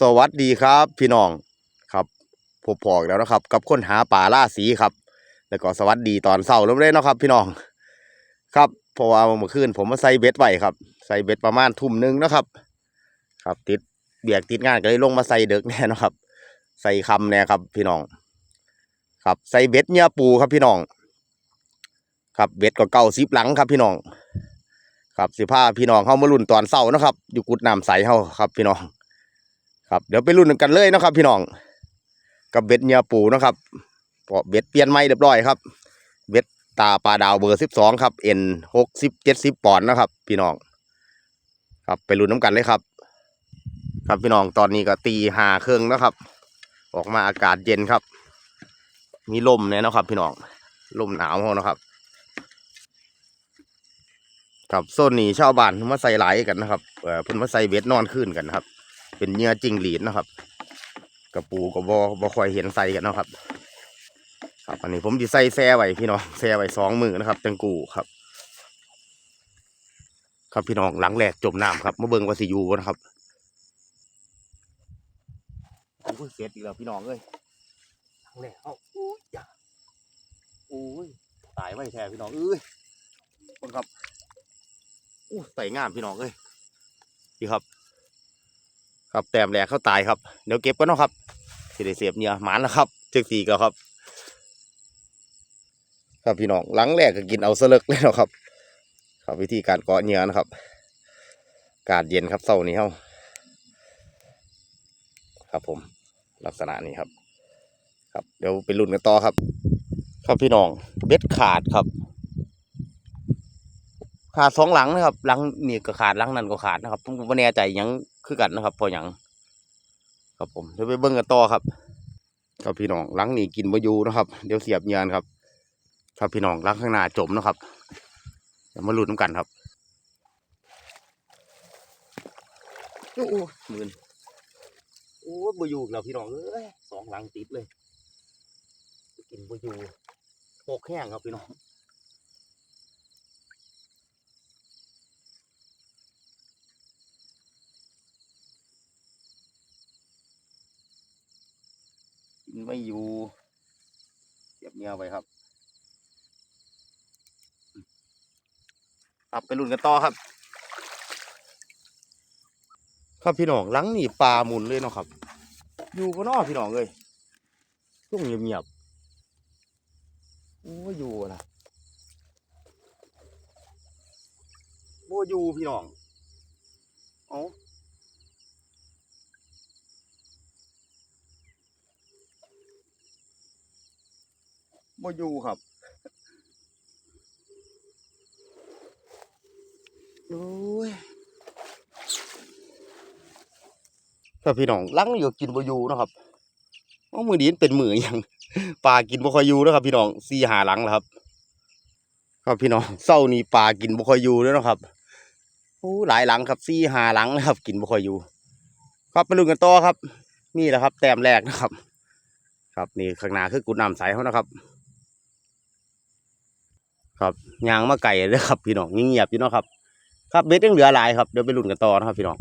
สวัสดีครับพี่น้องครับพบพอกแล้วนะครับ กับค้นหาป่าล่าสีครับ แล้วก็สวัสดีตอนเช้าเริ่มเลยนะครับ พี่น้องครับเพราะว่าเมื่อคืนผมมาใส่เบ็ดไว้ครับ ใส่เบ็ดประมาณทุ่มหนึงนะครับ ครับติดเบียกติดงานก็เลยลงมาใส่เด็กแน่นะครับ ใส่คำแน่ครับ พี่น้อง ครับใส่เบ็ดเนี่ยปูครับพี่น้อง ครับเบ็ดก็เก่าซิบหลังครับ พี่น้อง ครับสิพาพี่น้องเข้ามาลุ่นตอนเช้านะครับ อยู่กุดน้ำใสเฮาครับ พี่น้อง ครับเดี๋ยวไปรุ่นกันเลยนะครับ พี่น้อง กับเบ็ดเนียปูนะครับเพราะเบ็ดเปลี่ยนใหม่เรียบร้อยครับ เบ็ดตาปลาดาวเบอร์สิบสองครับเอ็นหกสิบเจ็ดสิบปอนด์นะครับ พี่น้อง ครับไปรุ่นน้ำกันเลยครับ ครับพี่น้องตอนนี้ก็ตีหาเครื่องนะครับ ออกมาอากาศเย็นครับ มีลมเนี่ยนะครับ พี่น้องลมหนาวเฮานะครับครับโซนนี้ชาวบ้านมาใส่หลายกันนะครับเออเพิ่นมาใส่เบ็ดนอนขึ้นกันครับ เป็นเหยื่อจิงหรีดนะครับกระปูก็บ่บ่ค่อยเห็นใส่กันนะครับ ครับ อันนี้ผมจะใส่แซ่ไว้พี่น้องแซ่ไว้สองมือนะครับจังกูครับ ครับพี่น้องหลังแรกจมน้ำครับมาเบิ่งวาสิยูนะครับโอ้ยเสียดอีกแล้วพี่น้องเอ้ยหลังแรกเอ้าโอ้ยอย่าโอ้ยตายไว้แท้พี่น้องเอ้ยเบิ่งครับโอ้ใส่งามพี่น้องเอ้ยพี่ครับ ครับแต้มแรกเขาตายครับเดี๋ยวเก็บกันเนาะครับสิได้เสียบเหยื่อหมานแล้วครับเจ็กสี่ก็ครับ ครับพี่น้องหลังแรกก็กินเอาเสลึกเลยเนาะครับครับวิธีการเกาะเหยื่อนะครับ การเย็นครับเศร้านี้เฮาครับผมลักษณะนี้ครับ ครับเดี๋ยวไปลุ้นกันต่อครับ ครับพี่น้องเบ็ดขาดครับ ขาดสองหลังนะครับหลังนี่ก็ขาดหลังนั้นก็ขาดนะครับผมก็ไม่แน่ใจยัง คือกันนะครับเพอหยังครับผมเดี๋ยวไปเบิ่งกันต่อครับครับพี่น้องหลังนี่กินบอยู่นะครับ เดี๋ยวเสียบเงียนครับครับพี่น้องหลังข้างหน้าจมนะครับเดี๋ยวมาลุ้นกันครับโอ้โหหมื่นโอ้บอยู่อีกแล้วพี่น้องเอ้ยสองหลังติดเลย กินบอยู่โปกแห้งครับพี่น้อง ไม่อยู่เสียบเงียไว้ครับครับไปลุ้นกันต่อครับ ครับพี่น้องหลังนี่ปลาหมุนเลยเนาะครับ อยู่ก็นอพี่น้องเลยช่วงเงียบๆโอ้อยู่นะโอ้อยู่พี่น้อง เอ้า บ่อยู่ครับโอ้ยครับพี่น้องลังอยู่กินบ่อยู่เนาะครับเอามือดีนเป็นมือหยังปลากินบ่ค่อยอยู่เนาะครับ พี่น้องสี่หาหลังแล้วครับ ครับพี่น้องเศร้านี้ปลากินบ่ค่อยอยู่เด้อเนาะครับโอ้หลายหลังครับสี่หาหลังนะครับ กินบ่ค่อยอยู่ ครับไปลุ้นกันต่อครับ นี่แหละครับ แต้มแรกนะครับ ครับนี่ข้างหน้าคือกุดน้ำใสเขานะครับ ครับยางมาไก่เลยครับพี่น้องเงียบๆอยู่เนาะครับ ครับเบ็ดยังเหลือหลายครับเดี๋ยวไปลุ้นกันต่อนะครับพี่น้อง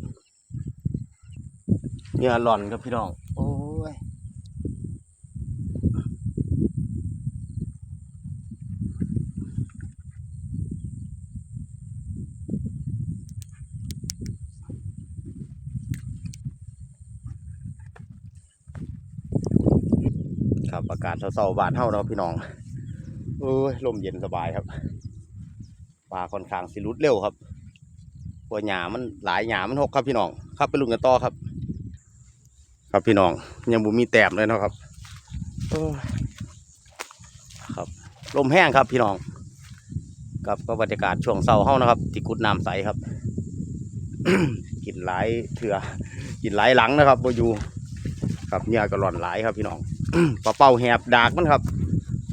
เนี่ยหล่อนครับพี่น้อง โอ้ยครับอากาศเศร้าๆบานเท่าเนาะพี่น้อง โอ้ยลมเย็นสบายครับปลาค่อนข้างสิรุดเร็วครับเพราะหญ้ามันหลายหญ้ามันหกครับพี่น้องครับไปลุ้นกันต่อครับ ครับพี่น้องยังบุมีแต้มเลยนะครับครับลมแห้งครับพี่น้องกับก็บรรยากาศช่วงเศร้าเฮานะครับที่กุดน้ำใสครับ กินหลายเถื่อกินหลายหลังนะครับโบอยูครับเนี่ยก็หล่อนหลายครับพี่น้องปลาเป้าแหบดากมันครับ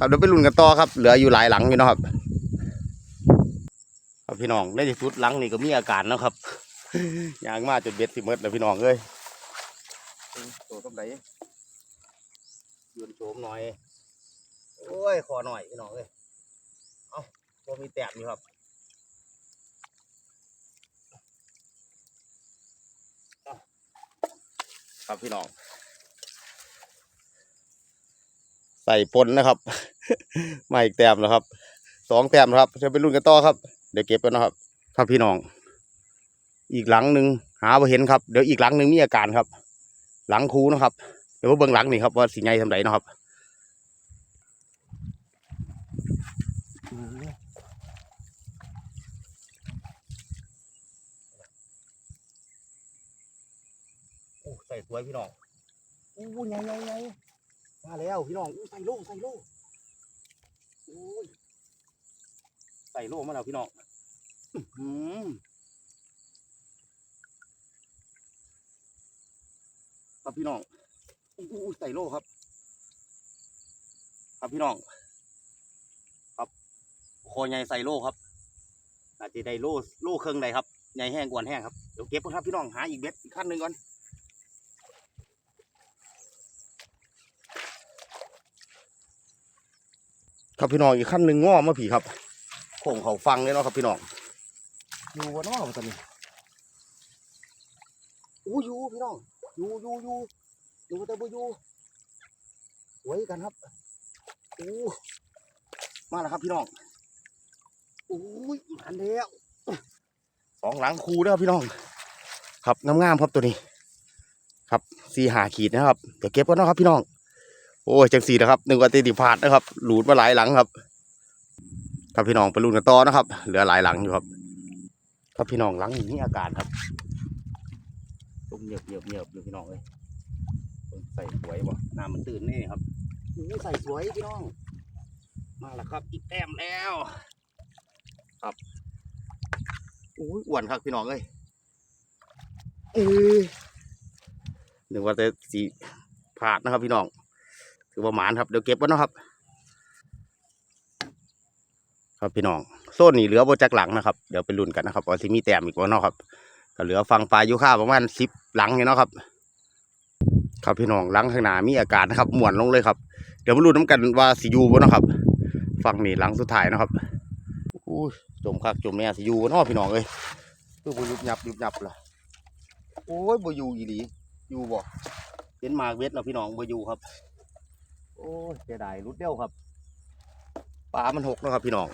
ครับเดี๋ยวไปลุ้นกันต่อครับ เหลืออยู่หลายหลังอยู่เนาะครับครับพี่น้องในที่สุดหลังนี่ก็มีอาการนะครับยางมาจนเบ็ดสิเมดแล้วพี่น้องเอ้ยโตต้มไหนยืนโฉมหน่อยโอ้ยขอหน่อยพี่น้องเอ้ยเอาตัวมีแต้มอยู่ครับเอาคครับพี่น้อง ใส่ปนนะครับ มาอีกแต้มแล้วครับสองแต้มครับจะไปรุ่นกันต่อครับ เดี๋ยวเก็บกันนะครับ ครับพี่น้อง อีกหลังหนึ่งหาบ่เห็นครับ เดี๋ยวอีกหลังหนึ่งมีอาการครับ หลังคูนะครับ เดี๋ยวเบิ่งหลังนี่ครับว่าสิไงทำไรนะครับใส่สวยพี่น้องอู้ใหญ่ใหญ่ใหญ่ มาแล้วพี่น้องอู้ใส่โล่ใส่โล่อ้ยใส่โล่มาแล้วพี่น้องอื้อหือครับพี่น้องอู้ใส่โล่ครับ ครับพี่น้อง ครับโคใหญ่ใส่โล่ครับอาจจะได้โล่โล่เครื่องใดครับใหญ่แห้งกวนแห้งครับเดี๋ยวเก็บก่อนครับพี่น้องหาอีกเบ็ดอีกขั้นหนึ่งก่อน ครับพี่น้องอีกขั้นหนึ่งง้อมาผีครับโค้งเขาฟังเลยเนาะครับพี่น้องอยู่วะเนาะตอนนี้อู้อยู่พี่น้องอยู่อยู่อยู่อยู่แต่บ่อยู่ไว้กันครับอู้มาแล้วครับพี่น้องอู้ยอันเดียวสองหลังคูนะครับพี่น้อง ครับงามๆครับตัวนี้ ครับสี่หาขีดนะครับเดี๋ยวเก็บก่อนเนาะครับพี่น้อง โอ้ยจังสีนะครับหนึ่งวันตีติพาดนะครับ หลุดมาหลายหลังครับ ครับพี่น้องไปลุ้นกันต่อนะครับ เหลือหลายหลังอยู่ครับ ครับพี่น้องหลังนี้อาการครับต้มเงียบเงียบเงียบอยู่พี่น้องเลยเบิ่งใส่สวยบ่น้ำมันตื่นนี่ครับอู้ใส่สวยพี่น้อง มาแล้วครับอีกแต้มแล้ว ครับอู้ยอ้วนครับพี่น้องเอ้ยเอ้ยหนึ่งวันแต่สีผาดนะครับพี่น้อง ถือว่าหมานครับเดี๋ยวเก็บไว้นะครับ ครับพี่น้องโซนนี้เหลือโบจักหลังนะครับเดี๋ยวไปลุ้นกันนะครับว่าสิมีแต้มอีกบ่เนาะครับก็เหลือฟังปลายุค่าประมาณสิบหลังอยู่เนาะครับครับพี่น้องหลังข้างหน้ามีอาการนะครับหมวนลงเลยครับ เดี๋ยวมาลุ้นน้ำกันว่าสิยูบ่เนาะครับฟังนี่หลังสุดท้ายนะครับอู้ยจมคักจมแม่สิยูบ่เนาะพี่น้องเอ้ยคือบ่ยุบยับยุบยับล่ะโอ้ยบ่อยู่อีหลีอยู่บ่เห็นมาเวทแล้วพี่น้องบ่อยู่ครับ โอ้เสียดายรุดเดียวครับปลามันหกนะครับ พี่น้อง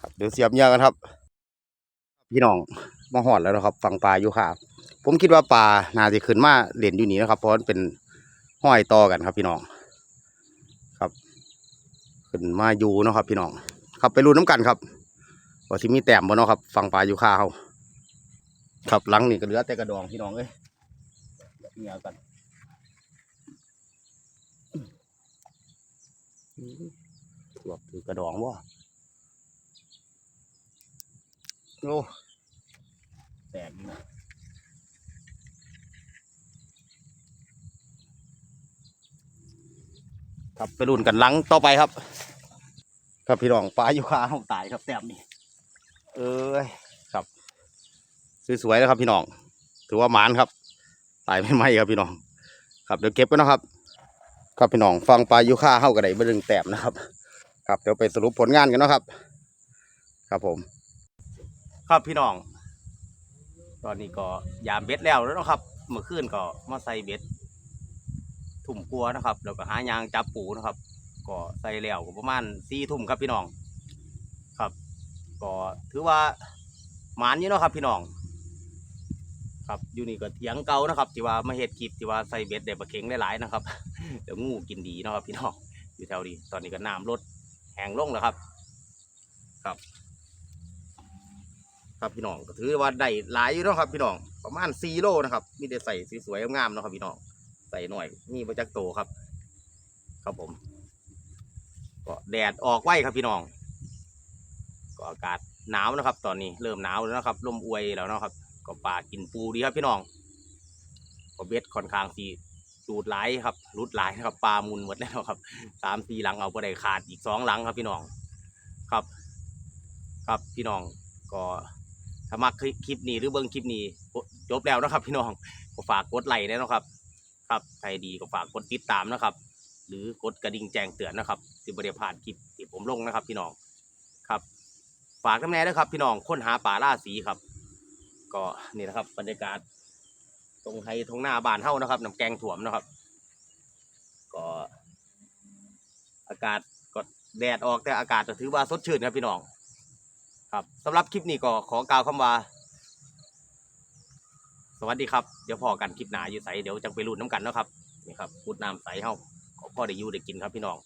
ครับเดี๋ยวเสียบเยื่อกันครับ พี่น้องมาหอดแล้วนะครับฝั่งปลาอยู่ค่ะผมคิดว่าปลาน่าจะขึ้นมาเล่นอยู่นี่นะครับ เพราะมันเป็นห้อยต่อกันครับ พี่น้อง ครับขึ้นมาอยู่นะครับ พี่น้อง ครับไปรูน้ำกันครับว่าสิมีแต้มบ่เนาะครับฝั่งปลาอยู่ข้าเขาครับหลังนี่ก็เหลือแต่กระดองพี่น้องเอ้ยเหยื่อกัน หลบถือกระดองว่โอ้แตกนี่นะครับไปรุ่นกันหลังต่อไปครับ ครับพี่น้องปลาอยู่คาห้องตายครับแต้มนี่เอ้ยครับสวยๆนะครับพี่น้อง ถือว่าหมานครับตายไม่ไหมครับพี่น้อง ครับเดี๋ยวเก็บกันนะครับ ครับพี่น้องฟังปลายูค่าเข้ากับไดเบิ่งแต้มนะครับ ครับเดี๋ยวไปสรุปผลงานกันเนาะครับ ครับผม ครับพี่น้อง ตอนนี้ก็ยามเบ็ดแล้วแล้วนะครับ เมื่อคืนก็มาใส่เบ็ดทุ่มกลัวนะครับ แล้วก็หายางจับปูนะครับ ก็ใส่แล้วก็ประมาณสี่ทุ่มครับพี่น้อง ครับ ก็ถือว่าหมานอยู่เนาะครับ พี่น้อง ครับอยู่นี่ก็เถียงเก่านะครับที่ว่ามาเฮ็ดคลิปที่ว่าใส่เบ็ดได้ปลาเข็งได้หลายนะครับเดี๋ยวงูกินดีเนาะครับพี่น้องอยู่แถวนี้ตอนนี้ก็น้ำลดแห้งลงแล้วครับ ครับ ครับพี่น้องก็ถือว่าได้หลายอยู่เนาะครับ พี่น้องประมาณสี่โลนะครับมีแต่ใส่สวยๆงามๆเนาะครับพี่น้องใส่หน่อยมีประจักโตครับ ครับผม ก็แดดออกไว้ครับพี่น้องก็อากาศหนาวนะครับ ตอนนี้เริ่มหนาวแล้วนะครับลมอวยแล้วเนาะครับ ก็ปลากินปูดีครับพี่น้องก็เบ็ดค่อนข้างสีดูดไหลายครับรุดไหลายนะครับปลามุนหมดแล้วครับสามสี่หลังเอาไปได้ขาดอีกสองหลังครับพี่น้องครับ ครับพี่น้องก็ถ้ามักคลิปนี้หรือเบิ้งคลิปนี้จบแล้วนะครับ พี่น้องก็ฝากกดไลค์ด้วยนะครับ ครับใครดีก็ฝากกดติดตามนะครับ หรือกดกระดิ่งแจ้งเตือนนะครับสิบริพลาดคลิปที่ผมลงนะครับ พี่น้องครับ ฝากน้ำแน่ด้วยครับ พี่น้องค้นหาป่าล่าสีครับ ก็นี่นะครับบรรยากาศ ตรงไฮตรงหน้าบ้านเฮานะครับน้ำแกงถ่วมนะครับ ก็อากาศก็แดดออกแต่อากาศก็ถือว่าสดชื่นครับพี่น้อง ครับสำหรับคลิปนี้ก็ขอกล่าวคำว่า สวัสดีครับ เดี๋ยวพอกันคลิปหนาอยู่ใสเดี๋ยวจังไปรุ่นน้ำกันเนาะครับนี่ครับพูดน้ำใสเฮาก็พอได้อยู่ได้กินครับพี่น้อง